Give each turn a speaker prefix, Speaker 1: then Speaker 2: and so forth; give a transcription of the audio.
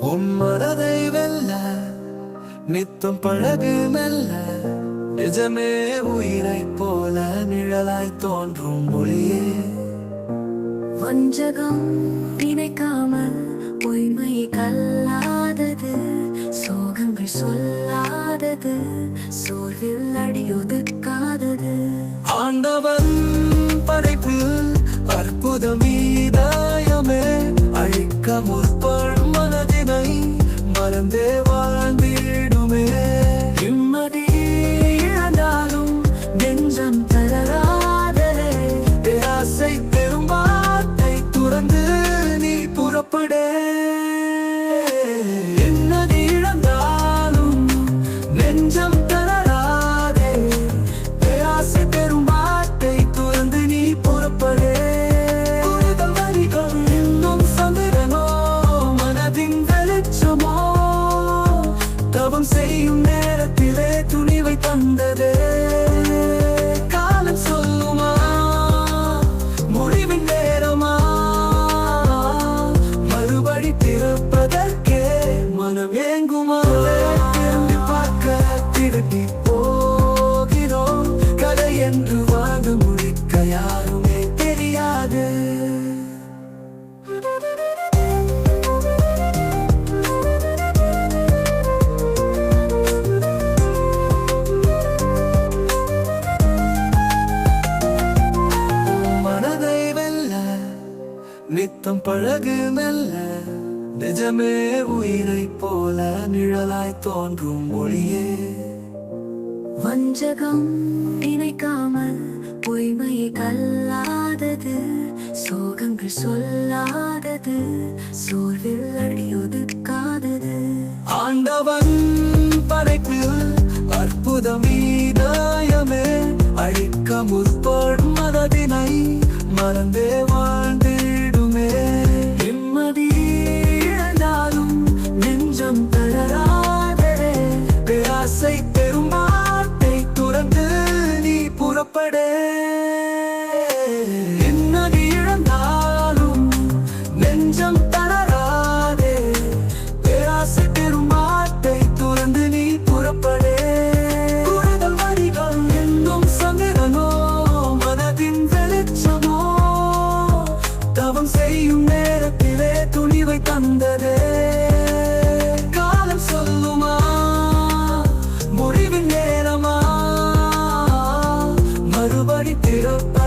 Speaker 1: உன் மனதை வெல்ல நித்தம் பழகு மெல்ல நிஜமே உயிரை போல நிழலாய் தோன்றும் மொழியே
Speaker 2: வஞ்சகம் நினைக்காமல் பொய்மை கல்லாதது சோகங்கள் சொல்லாதது சோர்வில் அடியொதுக்காதது.
Speaker 1: ஆண்டவன் நீ என்னது இழந்தாலும் நெஞ்சம் தளராதே. பேராசை பெரும்பாட்டை துறந்து நீ புறப்படே. வரிகள் இன்னும் சந்திரனோ மனதின் வெளிச்சமோ. தவம் செய்யும் நேரத்திலே துணிவை தந்ததே. நித்தம் பழகு மெல்ல நிஜமே உயிரை போல நிழலாய் தோன்றும் மொழியே
Speaker 2: வஞ்சகம் நினைக்காமல் பொய்மை கல்லாதது சோகங்கள் சொல்லாதது சோர்வில் அடியொதுக்காதது
Speaker 1: ஆண்டவன் படைப்பில் அற்புதம் இதயமே அழிக்க முற்படும் மனதினை மறந்தே தவம் செய்யும் நேரத்திலே துணிவை தந்ததே. காலம் சொல்லுமா? முடிவின் நேரமா? மறுபடி திறப்ப